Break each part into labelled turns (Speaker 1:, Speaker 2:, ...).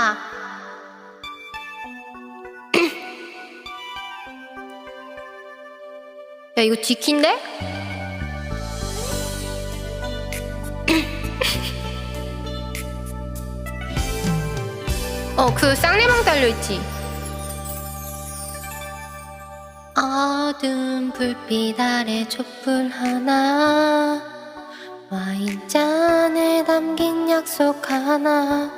Speaker 1: 아. 야, 이거 지킨데? 어, 그 쌍내방 달려있지. 어두운 불빛 아래 촛불 하나 와인잔에 담긴 약속 하나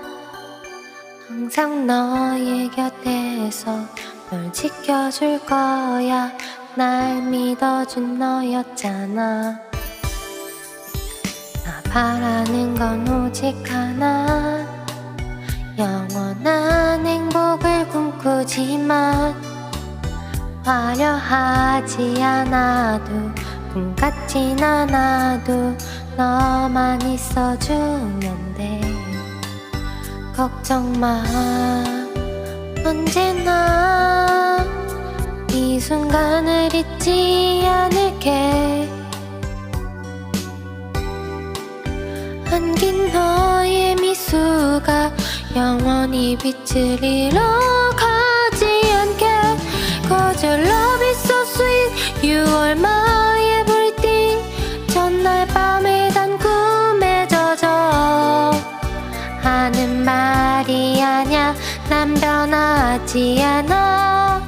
Speaker 1: 항상 너의 곁에서 널 지켜줄 거야. 날 믿어준 너였잖아. 나 바라는 건 오직 하나. 영원한 행복을 꿈꾸지만 화려하지 않아도 꿈 같진 않아도 너만 있어주면 돼 걱정 마. 언제나 이 순간을 잊지 않을게. 안긴 너의 미소가 영원히 빛을 잃어가지 않게. Cause your love is so sweet. You are my 아냐 난 변하지 않아.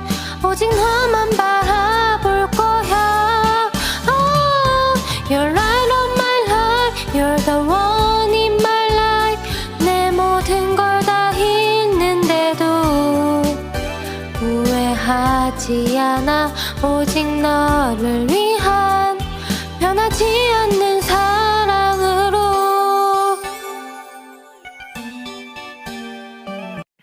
Speaker 1: 오직 너만 바라볼 거야. Oh, You're light of my life You're the one in my life. 내 모든 걸다 잃는데도 후회하지 않아. 오직 너를 위한 변하지 않는